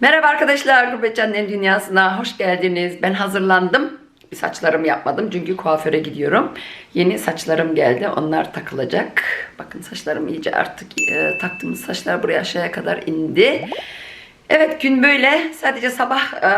Merhaba arkadaşlar, Gurbetçenlerin Dünyası'na hoş geldiniz. Ben hazırlandım. Bir saçlarımı yapmadım çünkü kuaföre gidiyorum. Yeni saçlarım geldi, onlar takılacak. Bakın saçlarım iyice artık e, taktığımız saçlar buraya aşağıya kadar indi. Evet gün böyle. Sadece sabah e,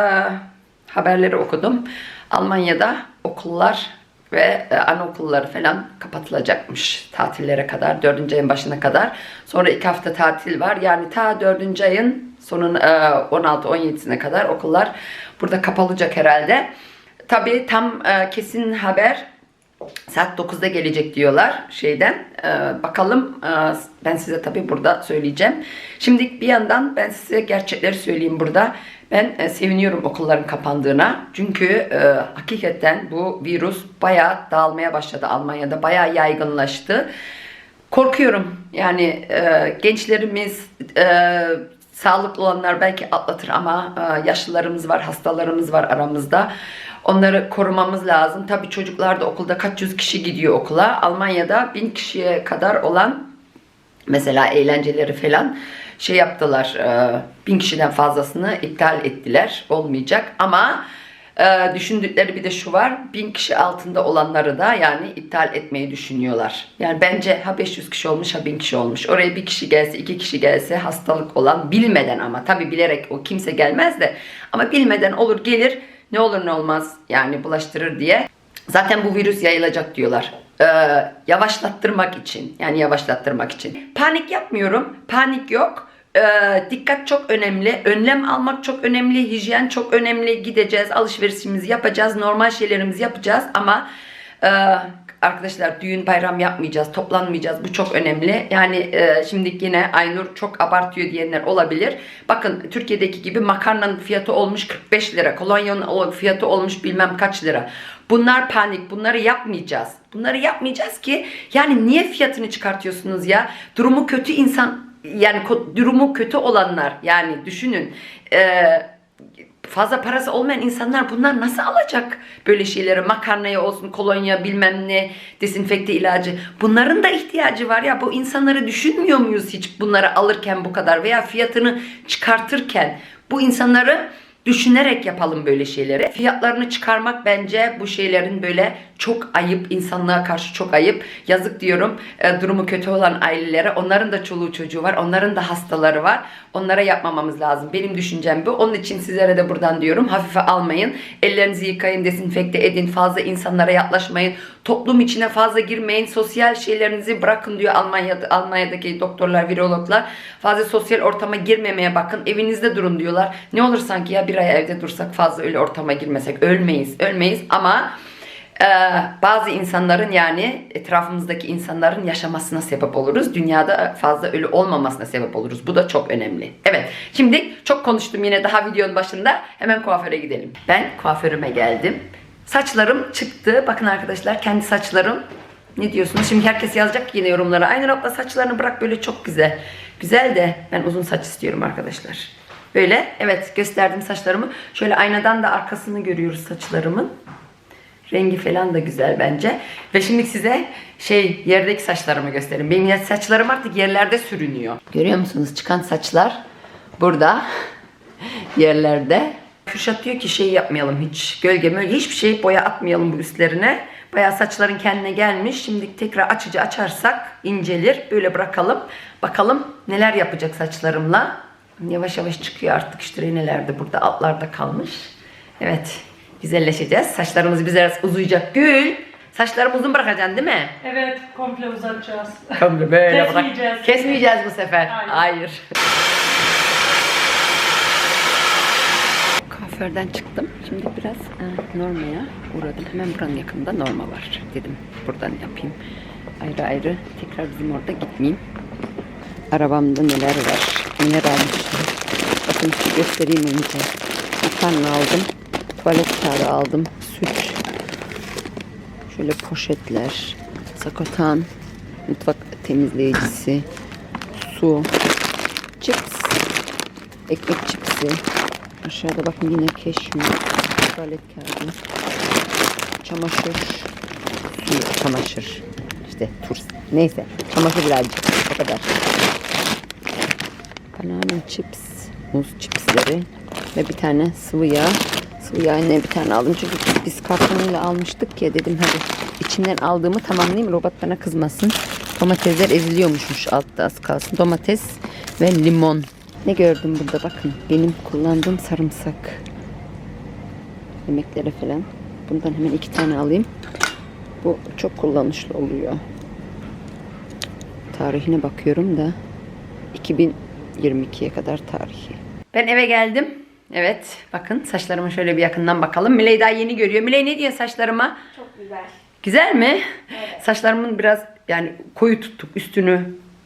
haberleri okudum. Almanya'da okullar ve e, anaokulları falan kapatılacakmış tatillere kadar. Dördüncü ayın başına kadar. Sonra iki hafta tatil var. Yani ta dördüncü ayın sonun e, 16-17'sine kadar okullar burada kapalacak herhalde. Tabii tam e, kesin haber saat 9'da gelecek diyorlar şeyden. Ee, bakalım ben size tabii burada söyleyeceğim. Şimdi bir yandan ben size gerçekleri söyleyeyim burada. Ben e, seviniyorum okulların kapandığına. Çünkü e, hakikaten bu virüs bayağı dağılmaya başladı Almanya'da. Bayağı yaygınlaştı. Korkuyorum. Yani e, gençlerimiz e, sağlıklı olanlar belki atlatır ama e, yaşlılarımız var, hastalarımız var aramızda. Onları korumamız lazım. Tabii çocuklar da okulda kaç yüz kişi gidiyor okula. Almanya'da bin kişiye kadar olan mesela eğlenceleri falan şey yaptılar. e, bin kişiden fazlasını iptal ettiler. Olmayacak ama e, düşündükleri bir de şu var. Bin kişi altında olanları da yani iptal etmeyi düşünüyorlar. Yani bence ha 500 kişi olmuş ha 1000 kişi olmuş. Oraya bir kişi gelse iki kişi gelse hastalık olan bilmeden ama tabi bilerek o kimse gelmez de ama bilmeden olur gelir ne olur ne olmaz yani bulaştırır diye. Zaten bu virüs yayılacak diyorlar. Ee, yavaşlattırmak için yani yavaşlattırmak için. Panik yapmıyorum. Panik yok. Ee, dikkat çok önemli. Önlem almak çok önemli. Hijyen çok önemli. Gideceğiz, alışverişimizi yapacağız, normal şeylerimizi yapacağız ama e, arkadaşlar düğün bayram yapmayacağız, toplanmayacağız. Bu çok önemli. Yani e, şimdi yine Aynur çok abartıyor diyenler olabilir. Bakın Türkiye'deki gibi makarnanın fiyatı olmuş 45 lira. Kolonyanın o- fiyatı olmuş bilmem kaç lira. Bunlar panik. Bunları yapmayacağız. Bunları yapmayacağız ki yani niye fiyatını çıkartıyorsunuz ya? Durumu kötü insan yani durumu kötü olanlar yani düşünün eee fazla parası olmayan insanlar bunlar nasıl alacak böyle şeyleri? Makarnaya olsun kolonya bilmem ne desinfekte ilacı. Bunların da ihtiyacı var ya bu insanları düşünmüyor muyuz hiç bunları alırken bu kadar veya fiyatını çıkartırken? Bu insanları düşünerek yapalım böyle şeyleri. Fiyatlarını çıkarmak bence bu şeylerin böyle çok ayıp, insanlığa karşı çok ayıp. Yazık diyorum e, durumu kötü olan ailelere. Onların da çoluğu çocuğu var, onların da hastaları var. Onlara yapmamamız lazım. Benim düşüncem bu. Onun için sizlere de buradan diyorum hafife almayın. Ellerinizi yıkayın, desinfekte edin. Fazla insanlara yaklaşmayın. Toplum içine fazla girmeyin. Sosyal şeylerinizi bırakın diyor Almanya'da, Almanya'daki doktorlar, virologlar. Fazla sosyal ortama girmemeye bakın. Evinizde durun diyorlar. Ne olur sanki ya bir ay evde dursak fazla öyle ortama girmesek. Ölmeyiz, ölmeyiz ama e, bazı insanların yani etrafımızdaki insanların yaşamasına sebep oluruz. Dünyada fazla ölü olmamasına sebep oluruz. Bu da çok önemli. Evet. Şimdi çok konuştum yine daha videonun başında. Hemen kuaföre gidelim. Ben kuaförüme geldim. Saçlarım çıktı. Bakın arkadaşlar kendi saçlarım. Ne diyorsunuz? Şimdi herkes yazacak yine yorumlara. Aynı nokta saçlarını bırak böyle çok güzel. Güzel de ben uzun saç istiyorum arkadaşlar. Böyle evet gösterdim saçlarımı. Şöyle aynadan da arkasını görüyoruz saçlarımın. Rengi falan da güzel bence. Ve şimdi size şey yerdeki saçlarımı göstereyim. Benim saçlarım artık yerlerde sürünüyor. Görüyor musunuz? Çıkan saçlar burada yerlerde. Kürşat diyor ki şey yapmayalım hiç gölge mölge hiçbir şey boya atmayalım bu üstlerine. Bayağı saçların kendine gelmiş. Şimdi tekrar açıcı açarsak incelir. Böyle bırakalım. Bakalım neler yapacak saçlarımla. Yavaş yavaş çıkıyor artık işte nelerde burada altlarda kalmış. Evet güzelleşeceğiz. Saçlarımız biraz uzayacak. Gül saçlarımı uzun bırakacaksın değil mi? Evet, komple uzatacağız. Komple böyle Kesmeyeceğiz. bırak. Kesmeyeceğiz bu sefer. Hayır. Hayır. Kuaförden çıktım. Şimdi biraz e, Norma'ya uğradım. Hemen buranın yakınında Norma var. Dedim buradan yapayım. Ayrı ayrı tekrar bizim orada gitmeyeyim. Arabamda neler var. Neler almışım. Bakın size göstereyim önce. Makarna aldım. Tuvalet kağıdı aldım. Süt. Şöyle poşetler. Sakotan. Mutfak temizleyicisi. Su. Cips. Ekmek çipsi. Aşağıda bakın yine keşmir. Tuvalet kağıdı. Çamaşır. Suyu, çamaşır. İşte tur. Neyse. Çamaşır birazcık. O kadar. Banana chips. muz chipsleri ve bir tane sıvı yağ. Sıvı yağ ne bir tane aldım çünkü biz kartonuyla almıştık ya dedim hadi içinden aldığımı tamamlayayım robot bana kızmasın. Domatesler eziliyormuşmuş altta az kalsın. Domates ve limon. Ne gördüm burada bakın. Benim kullandığım sarımsak. Yemeklere falan. Bundan hemen iki tane alayım. Bu çok kullanışlı oluyor. Tarihine bakıyorum da 2022'ye kadar tarihi. Ben eve geldim. Evet bakın saçlarıma şöyle bir yakından bakalım. Miley daha yeni görüyor. Miley ne diyor saçlarıma? Çok güzel. Güzel mi? Saçlarımın biraz yani koyu tuttuk. Üstünü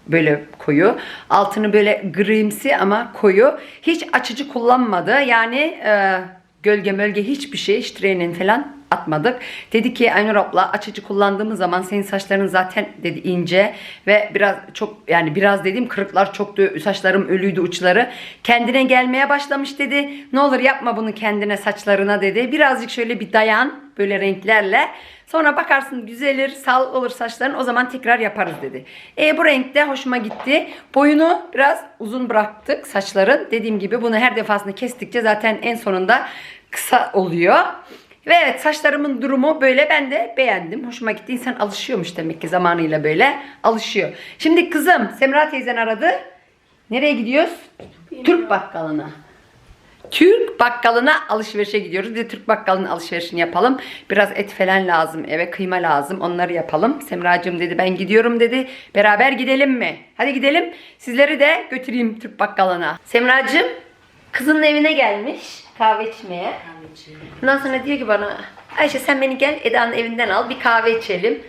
böyle koyu. Altını böyle grimsi ama koyu. Hiç açıcı kullanmadı. Yani e, gölge mölge hiçbir şey. Hiç trenin falan atmadık. Dedi ki Aynur abla açıcı kullandığımız zaman senin saçların zaten dedi ince ve biraz çok yani biraz dediğim kırıklar çoktu. Saçlarım ölüydü uçları. Kendine gelmeye başlamış dedi. Ne olur yapma bunu kendine saçlarına dedi. Birazcık şöyle bir dayan böyle renklerle. Sonra bakarsın düzelir, sal olur saçların o zaman tekrar yaparız dedi. E bu renkte hoşuma gitti. Boyunu biraz uzun bıraktık saçların. Dediğim gibi bunu her defasında kestikçe zaten en sonunda kısa oluyor. Ve evet saçlarımın durumu böyle ben de beğendim. Hoşuma gitti. İnsan alışıyormuş demek ki zamanıyla böyle alışıyor. Şimdi kızım Semra teyzen aradı. Nereye gidiyoruz? Türk bakkalına. Türk bakkalına alışverişe gidiyoruz. Bir de Türk bakkalının alışverişini yapalım. Biraz et falan lazım eve kıyma lazım onları yapalım. Semracığım dedi ben gidiyorum dedi. Beraber gidelim mi? Hadi gidelim. Sizleri de götüreyim Türk bakkalına. Semracığım kızının evine gelmiş kahve içmeye. Ondan sonra diyor ki bana Ayşe sen beni gel Eda'nın evinden al bir kahve içelim.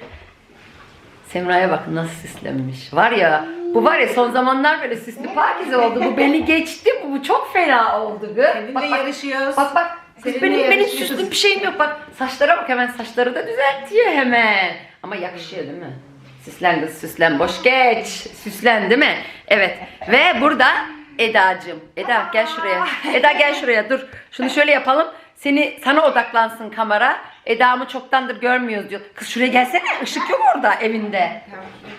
Semra'ya bakın nasıl süslenmiş. Var ya bu var ya son zamanlar böyle süslü pakize oldu. Bu beni geçti. Bu, bu çok fena oldu. Gı. Seninle yarışıyoruz. Bak bak. Kız Seninle benim, benim yarışıyoruz. süslü bir şeyim yok. Bak saçlara bak hemen saçları da düzeltiyor hemen. Ama yakışıyor değil mi? Süslen kız süslen. Boş geç. Süslen değil mi? Evet. Ve burada Eda'cığım. Eda gel şuraya. Eda gel şuraya dur. Şunu şöyle yapalım. Seni sana odaklansın kamera. Eda'mı çoktandır görmüyoruz diyor. Kız şuraya gelsene. Işık yok orada evinde.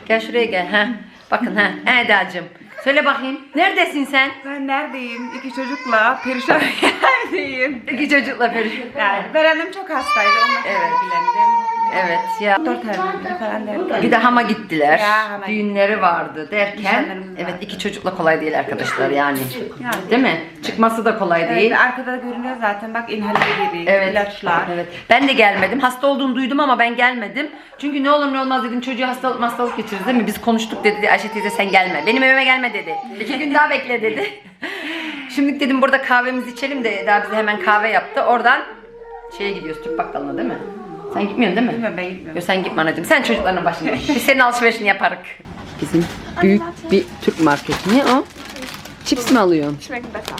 Gel şuraya gel. Ha. Bakın ha. Ha Eda'cığım. Söyle bakayım. Neredesin sen? Ben neredeyim? İki çocukla perişan bir yerdeyim. İki çocukla perişan. Yani Beren'im çok hastaydı. Onunla Evet. evet. ilgilendim. Evet ya. Dört terminali falan derken. Bir de hama gittiler. Ya, hama Düğünleri vardı derken Nişanlarımız evet vardı. iki çocukla kolay değil arkadaşlar yani. Yani. Değil mi? Çıkması da kolay Evet, değil. arkada da görünüyor zaten bak inhaleri, Evet. ilaçlar. Evet. Ben de gelmedim. Hasta olduğunu duydum ama ben gelmedim. Çünkü ne olur ne olmaz dedim çocuğa hastalık hastalık getiririz değil mi? Biz konuştuk dedi. Ayşe teyze sen gelme. Benim evime gelme dedi. İki gün daha bekle dedi. Şimdi dedim burada kahvemizi içelim de Eda bize hemen kahve yaptı. Oradan şeye gidiyoruz Türk bakkalına değil mi? Sen gitmiyorsun değil mi? Bilmiyorum ben gitmiyorum. Yok sen gitme anacığım. Sen çocukların başına. Biz senin alışverişini yaparız. Bizim büyük bir Türk marketi. Ne o? Chips mi alıyorsun? Schmecken besser.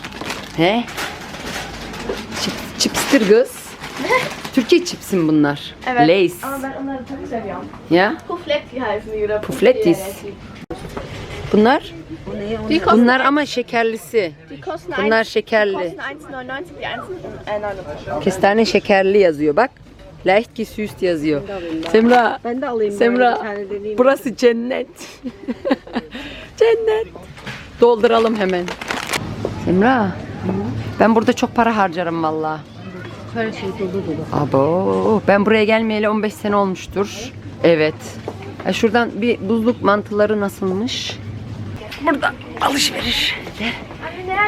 He? Chip, chipstir kız. Türkiye chipsim bunlar. Lays. Aber ben onları çok seviyorum. Ya? Pufletti heißen die oder Puflettis. Bunlar? Die kosten, Bunlar ama şekerlisi. die kosten, Bunlar ein, şekerli. kosten 1,99 die 1,99. Kestane şekerli yazıyor bak. Leicht gesüßt yazıyor. Semra. Ben de alayım Semra. deneyeyim. Burası cennet. cennet. Dolduralım hemen. Semra. Ben burada çok para harcarım valla. Her şey dolu dolu. Abo. Ben buraya gelmeyeli 15 sene olmuştur. Evet. Ya şuradan bir buzluk mantıları nasılmış? Burada alışveriş.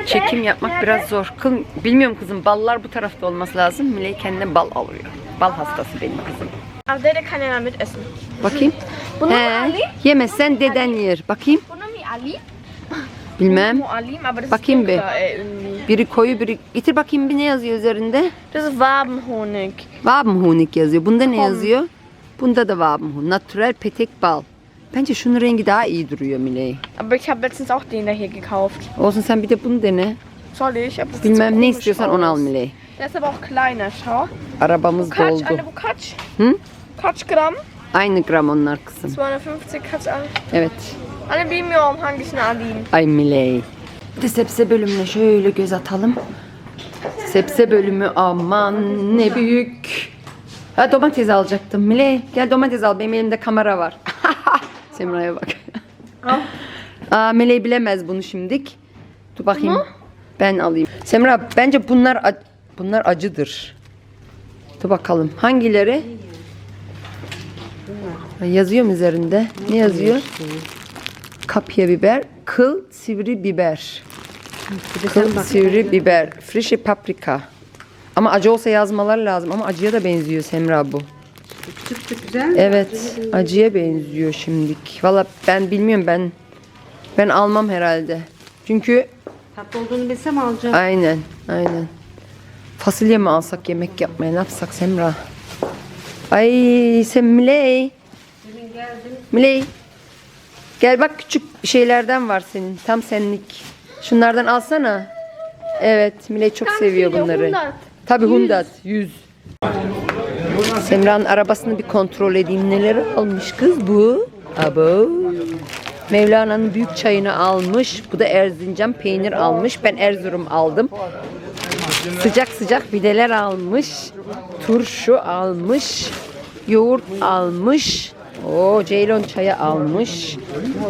Çekim yapmak biraz zor. Kız, bilmiyorum kızım ballar bu tarafta olması lazım. Miley kendine bal alıyor. Bal hastası benim kızım. Aber der, der kann ja mit essen. Bakayım. Bunu He, alayım? yemezsen deden yer. Bakayım. Bunu mu alayım? Bilmem. Bakayım bir. irgendwie. Biri koyu biri... Getir bakayım bir ne yazıyor üzerinde? Das ist Wabenhonig. Wabenhonig yazıyor. Bunda ne yazıyor? Bunda da Wabenhonig. Natural petek bal. Bence şunun rengi daha iyi duruyor Miley. Aber ich habe letztens auch den da hier gekauft. Olsun sen bir de bunu dene. Soll ich? Bilmem ne istiyorsan onu al. Miley. Der ist aber auch kleiner, schau. Arabamız Kaç, doldu. anne bu kaç? Hı? Kaç gram? Aynı gram onlar kızım. 250 kaç al? Evet. Anne bilmiyorum hangisini alayım. Ay Miley. Bir de sebze bölümüne şöyle göz atalım. Sebze bölümü aman ne büyük. Ha domates alacaktım. Miley gel domates al. Benim elimde kamera var. Semra'ya bak. Aa, Miley bilemez bunu şimdik. Dur bakayım. Ben alayım. Semra bence bunlar bunlar acıdır. Dur bakalım. Hangileri? Yazıyor mu üzerinde? Ne yazıyor? Kapya biber, kıl sivri biber. Kıl sivri biber, frişi paprika. Ama acı olsa yazmalar lazım ama acıya da benziyor Semra bu. Güzel. Evet, acıya benziyor şimdilik. Valla ben bilmiyorum ben ben almam herhalde. Çünkü Tatlı olduğunu bilsem alacağım. aynen, aynen. Fasulye mi alsak yemek yapmaya ne yapsak Semra? Ay sen Miley. Miley. Gel bak küçük şeylerden var senin. Tam senlik. Şunlardan alsana. Evet Miley çok seviyor bunları. Hundat. Tabii Hundat 100. Semra'nın arabasını bir kontrol edeyim. Neler almış kız bu? Abo. Mevlana'nın büyük çayını almış. Bu da Erzincan peynir almış. Ben Erzurum aldım. Sıcak sıcak pideler almış. Turşu almış. Yoğurt almış. O Ceylon çayı almış.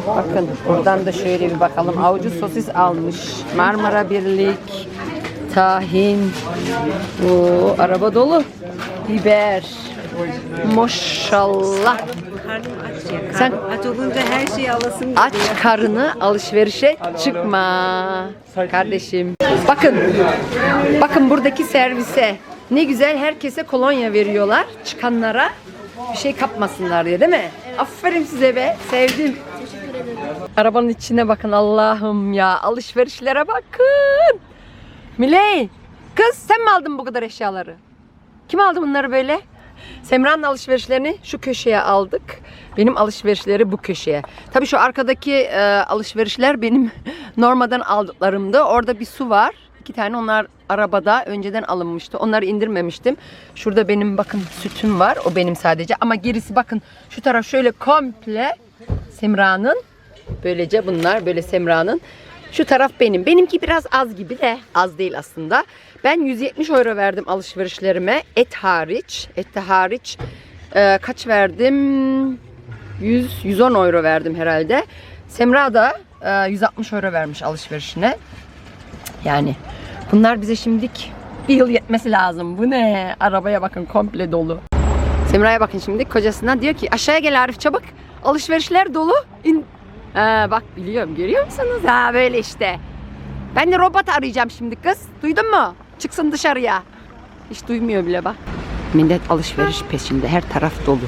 Bakın buradan da şöyle bir bakalım. Avucu sosis almış. Marmara Birlik. Tahin. O araba dolu. Biber. Maşallah. Karnım aç ya. Sen- Karnım aç olunca her şeyi alasın. Aç karını alışverişe çıkma. Kardeşim. Bakın. Bakın buradaki servise. Ne güzel herkese kolonya veriyorlar. Çıkanlara bir şey kapmasınlar diye değil mi? Aferin size be. Sevdim. Arabanın içine bakın Allah'ım ya. Alışverişlere bakın. Miley. Kız sen mi aldın bu kadar eşyaları? Kim aldı bunları böyle? Semra'nın alışverişlerini şu köşeye aldık. Benim alışverişleri bu köşeye. Tabii şu arkadaki e, alışverişler benim normadan aldıklarımdı. Orada bir su var. İki tane onlar arabada önceden alınmıştı. Onları indirmemiştim. Şurada benim bakın sütüm var. O benim sadece. Ama gerisi bakın şu taraf şöyle komple Semra'nın. Böylece bunlar böyle Semra'nın. Şu taraf benim. Benimki biraz az gibi de az değil aslında. Ben 170 euro verdim alışverişlerime. Et hariç. Et de hariç. Ee, kaç verdim? 100, 110 euro verdim herhalde. Semra da e, 160 euro vermiş alışverişine. Yani bunlar bize şimdilik bir yıl yetmesi lazım. Bu ne? Arabaya bakın komple dolu. Semra'ya bakın şimdi kocasına diyor ki aşağıya gel Arif çabuk. Alışverişler dolu. İn. Ha, bak biliyorum görüyor musunuz? Ha böyle işte. Ben de robot arayacağım şimdi kız. Duydun mu? Çıksın dışarıya. Hiç duymuyor bile bak. Millet alışveriş peşinde. Her taraf dolu.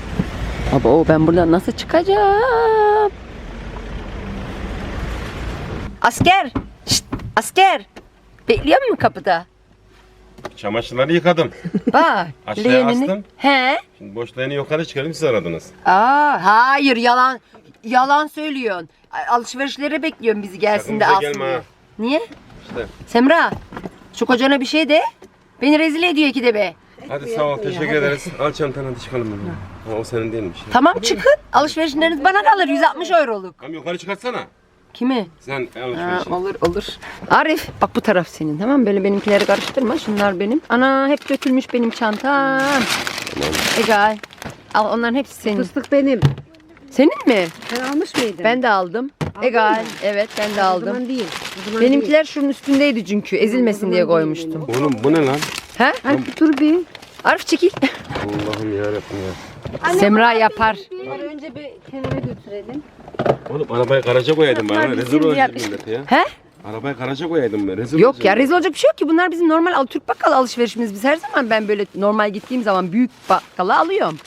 Baba o ben buradan nasıl çıkacağım? Asker! Şşt, asker! Bekliyor musun kapıda? Çamaşırları yıkadım. Bak. Aşağıya leğenini- astım. He? Şimdi boş leğeni yukarı çıkardım siz aradınız. Aa, hayır yalan yalan söylüyorsun. Alışverişlere bekliyorum bizi gelsin de Sakın alsın gelme diye. ha. Niye? İşte. Semra şu kocana bir şey de. Beni rezil ediyor iki de be. Hadi sağ ol teşekkür ederiz. Al çantanı hadi çıkalım. Ha, o senin değilmiş. Tamam çıkın. Alışverişleriniz bana kalır 160 euroluk. Tamam yukarı çıkartsana. Kimi? Sen Ha, alışverişini. olur olur. Arif bak bu taraf senin tamam mı? Böyle benimkileri karıştırma. Şunlar benim. Ana hep dökülmüş benim çantam. Egal. Al onların hepsi senin. Fıstık benim. Senin mi? Sen almış mıydın? Ben de aldım. Egal. mı? Evet ben de O aldım. zaman değil. O zaman değil. Benimkiler şunun üstündeydi çünkü. Ezilmesin diye koymuştum. Oğlum bu ne lan? He? Bir dur bir. Arif çekil. Allah'ım yarabbim ya. Semra yapar. Önce bir kenara götürelim. Oğlum arabayı garaja koyaydım bana. Rezil olacak ya. He? Arabayı garaja koyaydım ben. Rezil Yok ya rezil olacak bir şey yok ki. Bunlar bizim normal al Türk bakkal alışverişimiz. Biz her zaman ben böyle normal gittiğim zaman büyük bakkala alıyorum.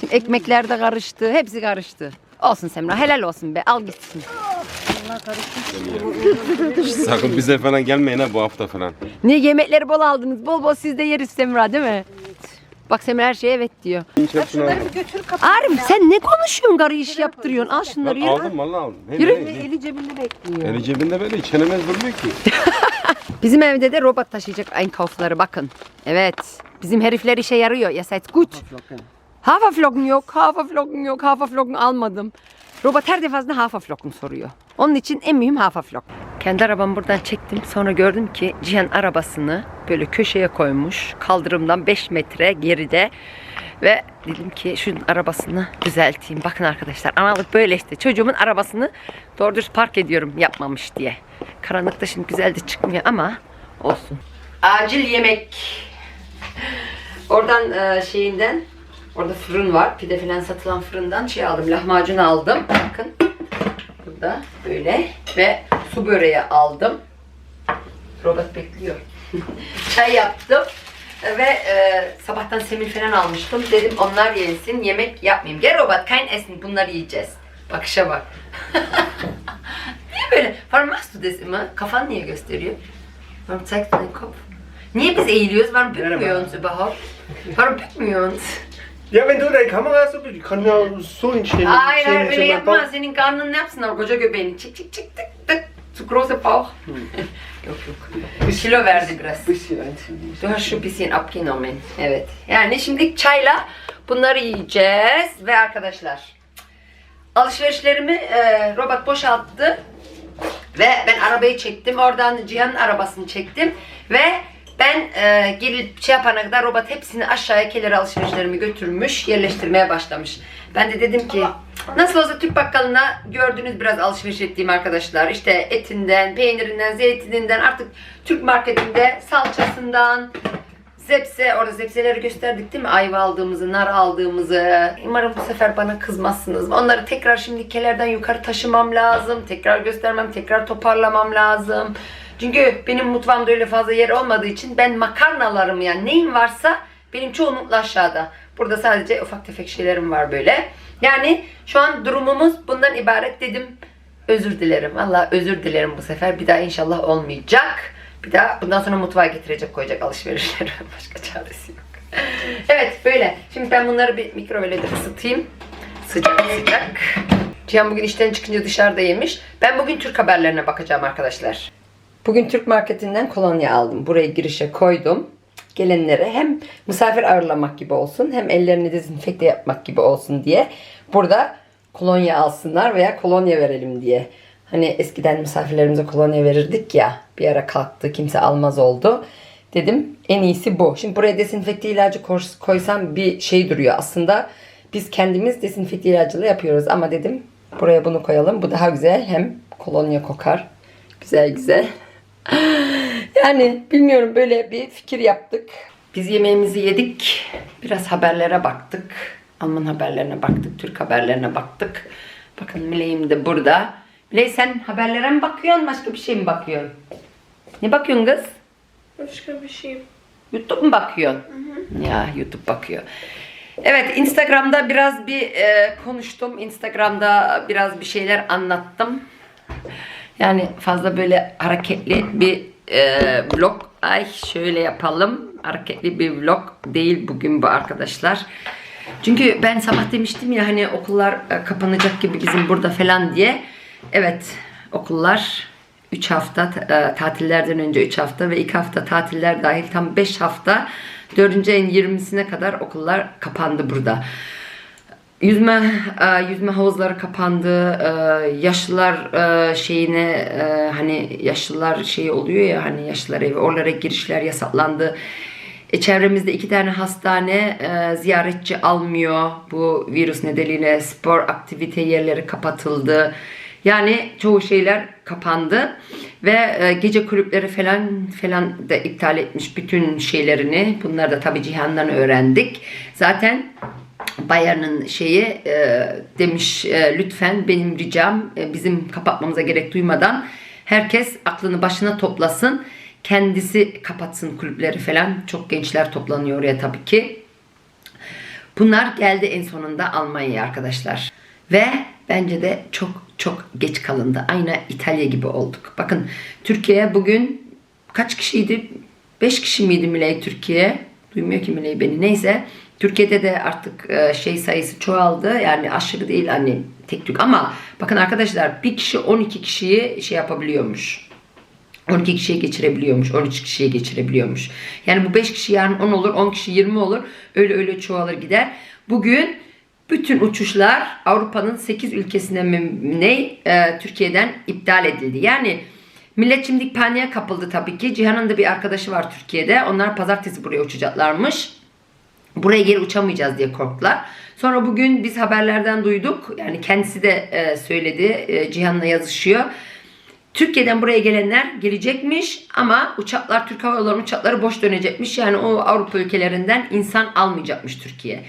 Şimdi ekmekler de karıştı. Hepsi karıştı. Olsun Semra helal olsun be al gitsin. Sakın bize falan gelmeyin ha bu hafta falan. Niye yemekleri bol aldınız? Bol bol siz de yeriz Semra değil mi? Bak Semra her şeye evet diyor. Hepsini aldım. Arif sen ne konuşuyorsun karı iş yaptırıyorsun? Al şunları Ben yürü. aldım vallahi aldım. Hey, Yürü. hey, hey. Eli cebinde bekliyor. Eli cebinde böyle çenemez durmuyor ki. Bizim evde de robot taşıyacak Einkauf'ları bakın. Evet. Bizim herifler işe yarıyor. Ya seid gut. Haferflocken yok, Haferflocken yok, Haferflocken almadım. Robot her defasında Haferflocken soruyor. Onun için en mühim Haferflocken. Kendi arabamı buradan çektim. Sonra gördüm ki Cihan arabasını böyle köşeye koymuş. Kaldırımdan 5 metre geride. Ve dedim ki şunun arabasını düzelteyim. Bakın arkadaşlar analık böyle işte. Çocuğumun arabasını doğru düz park ediyorum yapmamış diye. Karanlıkta şimdi güzel de çıkmıyor ama olsun. Acil yemek. Oradan e, şeyinden orada fırın var. Pide falan satılan fırından şey aldım. Lahmacun aldım. Bakın. Burada böyle ve su böreği aldım. Robot bekliyor. Çay yaptım. Ve e, sabahtan semil falan almıştım. Dedim onlar yensin. Yemek yapmayayım. Gel robot kein essen. Bunları yiyeceğiz. Bakışa bak. niye böyle? Du das immer? Kafan niye gösteriyor? Warum zeigst du deinen Kopf? Niye biz eğiliyoruz? Warum uns überhaupt? Warum bücken Ja, wenn du deine Kamera hast, ich kann ja so hinstellen. Hayır hayır öyle yapma. Senin karnın ne yapsınlar? Koca göbeğini. Çık çık çık tık tık. Zu große Bauch. yok yok. Kilo verdi biraz. Bisschen einziehen. Du hast schon ein bisschen abgenommen. Evet. Yani şimdi çayla bunları yiyeceğiz ve arkadaşlar alışverişlerimi e, robot boşalttı ve ben arabayı çektim. Oradan Cihan'ın arabasını çektim ve ben e, gelip şey yapana kadar robot hepsini aşağıya keleri alışverişlerimi götürmüş, yerleştirmeye başlamış. Ben de dedim ki nasıl olsa Türk bakkalına gördünüz biraz alışveriş ettiğim arkadaşlar. İşte etinden, peynirinden, zeytininden artık Türk marketinde salçasından, Zepse, orada zepseleri gösterdik değil mi? Ayva aldığımızı, nar aldığımızı. Umarım bu sefer bana kızmazsınız. Onları tekrar şimdi kelerden yukarı taşımam lazım. Tekrar göstermem, tekrar toparlamam lazım. Çünkü benim mutfağımda öyle fazla yer olmadığı için ben makarnalarım yani neyim varsa benim çoğunlukla aşağıda. Burada sadece ufak tefek şeylerim var böyle. Yani şu an durumumuz bundan ibaret dedim. Özür dilerim. Allah özür dilerim bu sefer. Bir daha inşallah olmayacak. Bir daha bundan sonra mutfağa getirecek koyacak alışverişleri. Başka çaresi yok. Evet böyle. Şimdi ben bunları bir mikrovalede ısıtayım. Sıcak sıcak. Cihan bugün işten çıkınca dışarıda yemiş. Ben bugün Türk haberlerine bakacağım arkadaşlar. Bugün Türk marketinden kolonya aldım. Buraya girişe koydum. Gelenlere hem misafir ağırlamak gibi olsun hem ellerini dezenfekte yapmak gibi olsun diye burada kolonya alsınlar veya kolonya verelim diye. Hani eskiden misafirlerimize kolonya verirdik ya bir ara kalktı kimse almaz oldu. Dedim en iyisi bu. Şimdi buraya dezenfekte ilacı koy- koysam bir şey duruyor. Aslında biz kendimiz dezenfekte ilacıyla yapıyoruz ama dedim buraya bunu koyalım. Bu daha güzel hem kolonya kokar. Güzel güzel. Yani bilmiyorum böyle bir fikir yaptık. Biz yemeğimizi yedik. Biraz haberlere baktık. Alman haberlerine baktık. Türk haberlerine baktık. Bakın Miley'im de burada. Miley sen haberlere mi bakıyorsun? Başka bir şey mi bakıyorsun? Ne bakıyorsun kız? Başka bir şey. YouTube mu bakıyorsun? Ya YouTube bakıyor. Evet Instagram'da biraz bir e, konuştum. Instagram'da biraz bir şeyler anlattım. Yani fazla böyle hareketli bir e, vlog. Ay şöyle yapalım. Hareketli bir vlog değil bugün bu arkadaşlar. Çünkü ben sabah demiştim ya hani okullar e, kapanacak gibi bizim burada falan diye. Evet okullar 3 hafta e, tatillerden önce 3 hafta ve 2 hafta tatiller dahil tam 5 hafta 4. ayın 20'sine kadar okullar kapandı burada. Yüzme e, yüzme havuzları kapandı. E, Yaşlılar e, şeyine hani yaşlılar şey oluyor ya hani yaşlılar evi oralara girişler yasaklandı. E, çevremizde iki tane hastane e, ziyaretçi almıyor. Bu virüs nedeniyle spor aktivite yerleri kapatıldı. Yani çoğu şeyler kapandı ve e, gece kulüpleri falan falan da iptal etmiş bütün şeylerini. Bunları da tabii Cihan'dan öğrendik. Zaten Bayern'ın şeyi e, demiş e, lütfen benim ricam e, bizim kapatmamıza gerek duymadan herkes aklını başına toplasın. Kendisi kapatsın kulüpleri falan. Çok gençler toplanıyor oraya tabii ki. Bunlar geldi en sonunda Almanya'ya arkadaşlar. Ve bence de çok çok geç kalındı. Aynı İtalya gibi olduk. Bakın Türkiye bugün kaç kişiydi? 5 kişi miydi Miley Türkiye? Duymuyor ki Miley beni. Neyse. Türkiye'de de artık e, şey sayısı çoğaldı. Yani aşırı değil hani tek tük. Ama bakın arkadaşlar bir kişi 12 kişiyi şey yapabiliyormuş. 12 kişiye geçirebiliyormuş, 13 kişiye geçirebiliyormuş. Yani bu 5 kişi yarın 10 olur, 10 kişi 20 olur. Öyle öyle çoğalır gider. Bugün bütün uçuşlar Avrupa'nın 8 ülkesine ne e, Türkiye'den iptal edildi. Yani millet şimdi paniğe kapıldı tabii ki. Cihan'ın da bir arkadaşı var Türkiye'de. Onlar pazartesi buraya uçacaklarmış. Buraya geri uçamayacağız diye korktular. Sonra bugün biz haberlerden duyduk. Yani kendisi de e, söyledi. E, Cihan'la yazışıyor. Türkiye'den buraya gelenler gelecekmiş ama uçaklar Türk Hava Yolları uçakları boş dönecekmiş. Yani o Avrupa ülkelerinden insan almayacakmış Türkiye.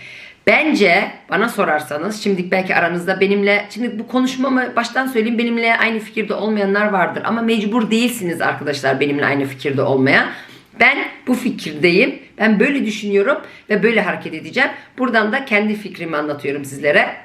Bence bana sorarsanız şimdi belki aranızda benimle şimdi bu konuşmamı baştan söyleyeyim benimle aynı fikirde olmayanlar vardır ama mecbur değilsiniz arkadaşlar benimle aynı fikirde olmaya. Ben bu fikirdeyim. Ben böyle düşünüyorum ve böyle hareket edeceğim. Buradan da kendi fikrimi anlatıyorum sizlere.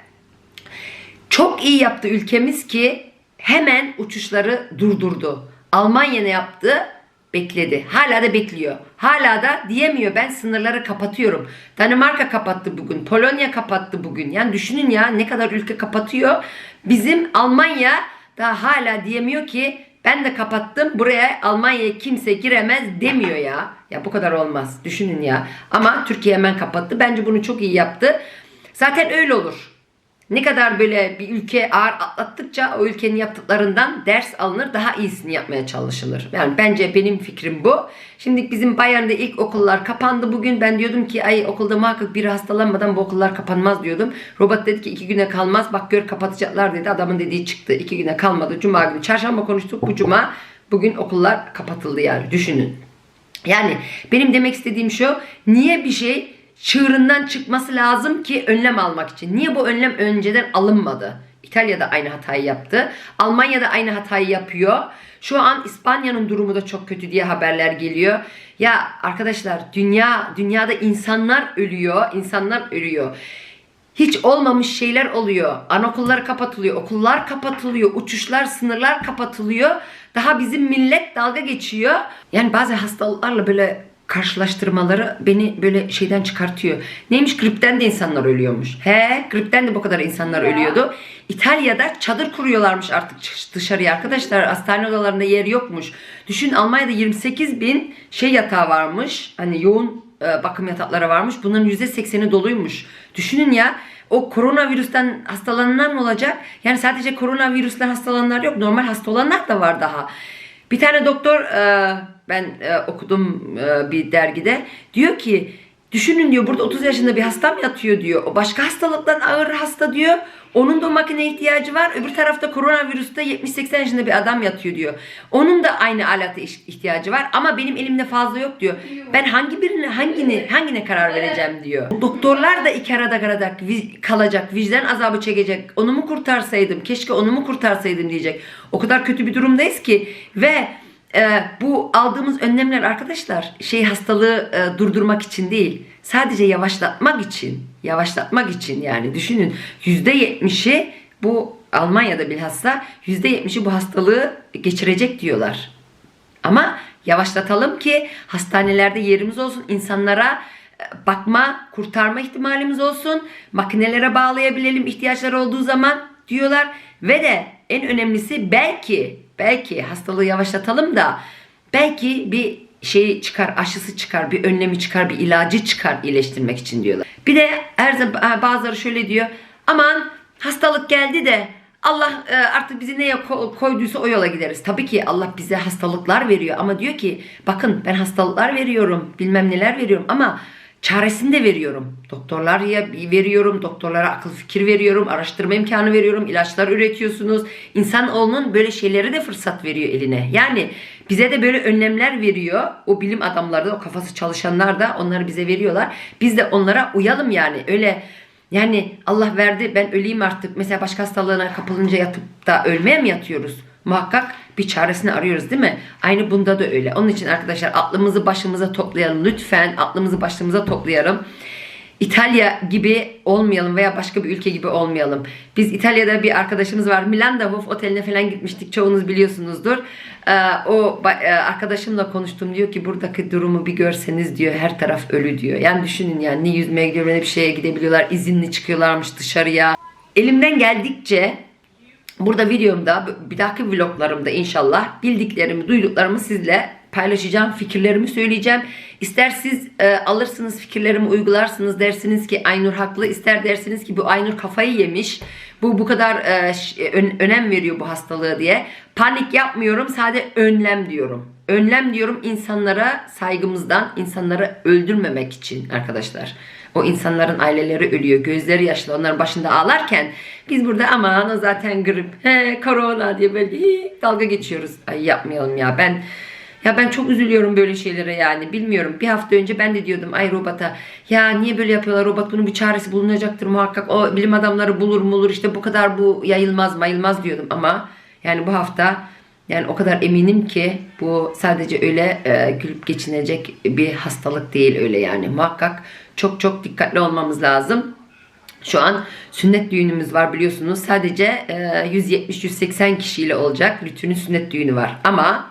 Çok iyi yaptı ülkemiz ki hemen uçuşları durdurdu. Almanya ne yaptı? Bekledi. Hala da bekliyor. Hala da diyemiyor ben sınırları kapatıyorum. Danimarka kapattı bugün. Polonya kapattı bugün. Yani düşünün ya ne kadar ülke kapatıyor. Bizim Almanya da hala diyemiyor ki ben de kapattım. Buraya Almanya'ya kimse giremez demiyor ya. Ya bu kadar olmaz. Düşünün ya. Ama Türkiye hemen kapattı. Bence bunu çok iyi yaptı. Zaten öyle olur. Ne kadar böyle bir ülke ağır atlattıkça o ülkenin yaptıklarından ders alınır, daha iyisini yapmaya çalışılır. Yani bence benim fikrim bu. Şimdi bizim Bayern'de ilk okullar kapandı bugün. Ben diyordum ki ay okulda muhakkak biri hastalanmadan bu okullar kapanmaz diyordum. Robot dedi ki iki güne kalmaz. Bak gör kapatacaklar dedi. Adamın dediği çıktı. iki güne kalmadı. Cuma günü. Çarşamba konuştuk. Bu cuma bugün okullar kapatıldı yani. Düşünün. Yani benim demek istediğim şu. Niye bir şey çığırından çıkması lazım ki önlem almak için? Niye bu önlem önceden alınmadı? İtalya'da aynı hatayı yaptı. Almanya'da aynı hatayı yapıyor. Şu an İspanya'nın durumu da çok kötü diye haberler geliyor. Ya arkadaşlar dünya dünyada insanlar ölüyor, insanlar ölüyor. Hiç olmamış şeyler oluyor. Anaokullar kapatılıyor, okullar kapatılıyor, uçuşlar, sınırlar kapatılıyor. Daha bizim millet dalga geçiyor. Yani bazı hastalıklarla böyle karşılaştırmaları beni böyle şeyden çıkartıyor. Neymiş gripten de insanlar ölüyormuş. He gripten de bu kadar insanlar ölüyordu. İtalya'da çadır kuruyorlarmış artık dışarıya arkadaşlar. Hastane odalarında yer yokmuş. Düşün Almanya'da 28 bin şey yatağı varmış. Hani yoğun e, bakım yatakları varmış. Bunların %80'i doluymuş. Düşünün ya o koronavirüsten hastalanan olacak. Yani sadece koronavirüsten hastalananlar yok. Normal hasta olanlar da var daha. Bir tane doktor e, ben e, okudum e, bir dergide. Diyor ki düşünün diyor burada 30 yaşında bir hastam yatıyor diyor. O başka hastalıktan ağır hasta diyor. Onun da makine ihtiyacı var. Öbür tarafta koronavirüste 70-80 yaşında bir adam yatıyor diyor. Onun da aynı iş- ihtiyacı var ama benim elimde fazla yok diyor. Ben hangi birine hangini hangine karar vereceğim diyor. Doktorlar da iki arada kalacak, vi- kalacak, vicdan azabı çekecek. Onu mu kurtarsaydım? Keşke onu mu kurtarsaydım diyecek. O kadar kötü bir durumdayız ki ve e, bu aldığımız önlemler arkadaşlar şey hastalığı e, durdurmak için değil. Sadece yavaşlatmak için. Yavaşlatmak için yani düşünün %70'i bu Almanya'da bilhassa %70'i bu hastalığı geçirecek diyorlar. Ama yavaşlatalım ki hastanelerde yerimiz olsun. insanlara e, bakma, kurtarma ihtimalimiz olsun. Makinelere bağlayabilelim ihtiyaçları olduğu zaman diyorlar. Ve de en önemlisi belki belki hastalığı yavaşlatalım da belki bir şey çıkar, aşısı çıkar, bir önlemi çıkar, bir ilacı çıkar iyileştirmek için diyorlar. Bir de her zaman bazıları şöyle diyor. Aman hastalık geldi de Allah e, artık bizi neye ko- koyduysa o yola gideriz. Tabii ki Allah bize hastalıklar veriyor ama diyor ki bakın ben hastalıklar veriyorum, bilmem neler veriyorum ama çaresini de veriyorum. Doktorlar veriyorum, doktorlara akıl fikir veriyorum, araştırma imkanı veriyorum, ilaçlar üretiyorsunuz. İnsanoğlunun böyle şeyleri de fırsat veriyor eline. Yani bize de böyle önlemler veriyor. O bilim adamları da, o kafası çalışanlar da onları bize veriyorlar. Biz de onlara uyalım yani. Öyle yani Allah verdi ben öleyim artık. Mesela başka hastalığına kapılınca yatıp da ölmeye mi yatıyoruz? Muhakkak bir çaresini arıyoruz değil mi? Aynı bunda da öyle. Onun için arkadaşlar aklımızı başımıza toplayalım. Lütfen aklımızı başımıza toplayalım. İtalya gibi olmayalım veya başka bir ülke gibi olmayalım. Biz İtalya'da bir arkadaşımız var. Milandahof oteline falan gitmiştik. Çoğunuz biliyorsunuzdur. Ee, o e, arkadaşımla konuştum. Diyor ki buradaki durumu bir görseniz diyor her taraf ölü diyor. Yani düşünün yani ne yüzmeye gidiyorlar ne bir şeye gidebiliyorlar. İzinli çıkıyorlarmış dışarıya. Elimden geldikçe Burada videomda bir dahaki vloglarımda inşallah bildiklerimi, duyduklarımı sizle paylaşacağım, fikirlerimi söyleyeceğim. İster siz e, alırsınız fikirlerimi uygularsınız dersiniz ki Aynur haklı, ister dersiniz ki bu Aynur kafayı yemiş. Bu bu kadar e, ön- önem veriyor bu hastalığı diye. Panik yapmıyorum, sadece önlem diyorum. önlem diyorum insanlara saygımızdan, insanları öldürmemek için arkadaşlar. O insanların aileleri ölüyor, gözleri yaşlı, onların başında ağlarken biz burada aman o zaten grip, he korona diye böyle hi, dalga geçiyoruz. Ay yapmayalım ya ben ya ben çok üzülüyorum böyle şeylere yani bilmiyorum. Bir hafta önce ben de diyordum ay robota ya niye böyle yapıyorlar robot bunun bir çaresi bulunacaktır muhakkak. O bilim adamları bulur bulur işte bu kadar bu yayılmaz mayılmaz diyordum ama yani bu hafta yani o kadar eminim ki bu sadece öyle e, gülüp geçinecek bir hastalık değil öyle yani. Muhakkak çok çok dikkatli olmamız lazım. Şu an sünnet düğünümüz var biliyorsunuz. Sadece e, 170-180 kişiyle olacak. Lütfü'nün sünnet düğünü var. Ama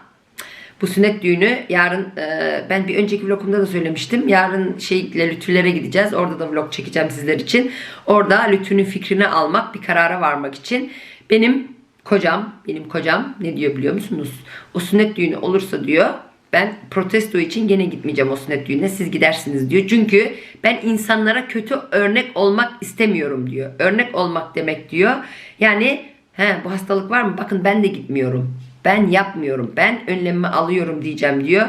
bu sünnet düğünü yarın e, ben bir önceki vlogumda da söylemiştim. Yarın şeyle Lütfü'lere gideceğiz. Orada da vlog çekeceğim sizler için. Orada Lütfü'nün fikrini almak, bir karara varmak için benim kocam, benim kocam ne diyor biliyor musunuz? O sünnet düğünü olursa diyor ben protesto için gene gitmeyeceğim o sünnet düğününe siz gidersiniz diyor. Çünkü ben insanlara kötü örnek olmak istemiyorum diyor. Örnek olmak demek diyor. Yani he, bu hastalık var mı? Bakın ben de gitmiyorum. Ben yapmıyorum. Ben önlemimi alıyorum diyeceğim diyor.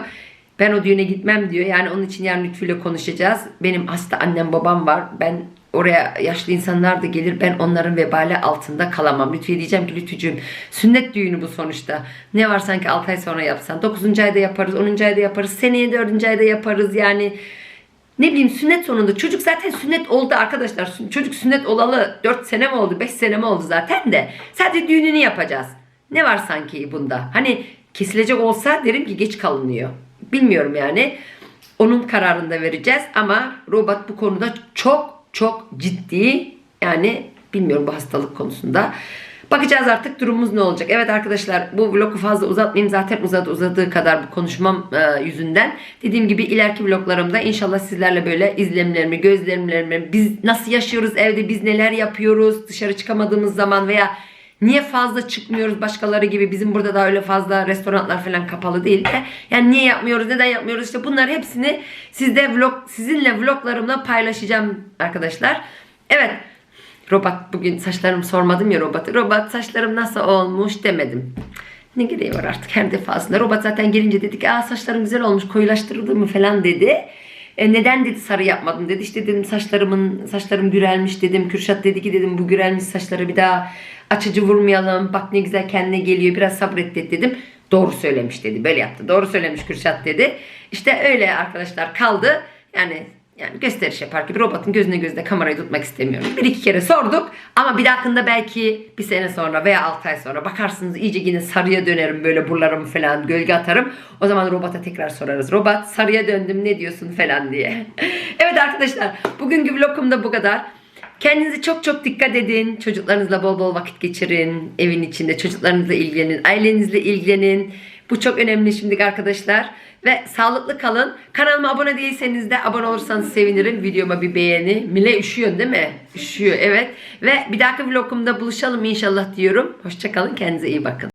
Ben o düğüne gitmem diyor. Yani onun için yarın Lütfü'yle konuşacağız. Benim hasta annem babam var. Ben oraya yaşlı insanlar da gelir. Ben onların vebali altında kalamam. Lütfü'ye diyeceğim ki Lütfücüğüm sünnet düğünü bu sonuçta. Ne var sanki 6 ay sonra yapsan. 9. ayda yaparız. 10. ayda yaparız. Seneye 4. ayda yaparız. Yani ne bileyim sünnet sonunda. Çocuk zaten sünnet oldu arkadaşlar. Çocuk sünnet olalı 4 sene mi oldu 5 sene mi oldu zaten de. Sadece düğününü yapacağız. Ne var sanki bunda? Hani kesilecek olsa derim ki geç kalınıyor. Bilmiyorum yani. Onun kararını da vereceğiz ama robot bu konuda çok çok ciddi. Yani bilmiyorum bu hastalık konusunda. Bakacağız artık durumumuz ne olacak. Evet arkadaşlar bu vlogu fazla uzatmayayım. Zaten uzadı uzadığı kadar bu konuşmam e, yüzünden. Dediğim gibi ileriki vloglarımda inşallah sizlerle böyle izlemlerimi, gözlemlerimi, biz nasıl yaşıyoruz evde, biz neler yapıyoruz, dışarı çıkamadığımız zaman veya Niye fazla çıkmıyoruz başkaları gibi bizim burada da öyle fazla restoranlar falan kapalı değil de yani niye yapmıyoruz neden yapmıyoruz işte bunlar hepsini sizde vlog sizinle vloglarımla paylaşacağım arkadaşlar. Evet robot bugün saçlarımı sormadım ya robot robot saçlarım nasıl olmuş demedim. Ne gereği var artık her defasında. Robot zaten gelince dedik aa saçlarım güzel olmuş koyulaştırıldı mı falan dedi. E, neden dedi sarı yapmadım dedi. İşte dedim saçlarımın saçlarım gürelmiş dedim. Kürşat dedi ki dedim bu gürelmiş saçları bir daha açıcı vurmayalım. Bak ne güzel kendine geliyor. Biraz sabret dedi dedim. Doğru söylemiş dedi. Böyle yaptı. Doğru söylemiş Kürşat dedi. İşte öyle arkadaşlar kaldı. Yani yani gösteriş yapar gibi robotun gözüne gözüne kamerayı tutmak istemiyorum. Bir iki kere sorduk ama bir dahakında belki bir sene sonra veya 6 ay sonra bakarsınız iyice yine sarıya dönerim böyle buralarımı falan gölge atarım. O zaman robota tekrar sorarız. Robot sarıya döndüm ne diyorsun falan diye. evet arkadaşlar bugünkü vlogum da bu kadar. Kendinize çok çok dikkat edin. Çocuklarınızla bol bol vakit geçirin. Evin içinde çocuklarınızla ilgilenin. Ailenizle ilgilenin. Bu çok önemli şimdi arkadaşlar. Ve sağlıklı kalın. Kanalıma abone değilseniz de abone olursanız sevinirim. Videoma bir beğeni. Mile üşüyor değil mi? Üşüyor evet. Ve bir dahaki vlogumda buluşalım inşallah diyorum. Hoşçakalın. Kendinize iyi bakın.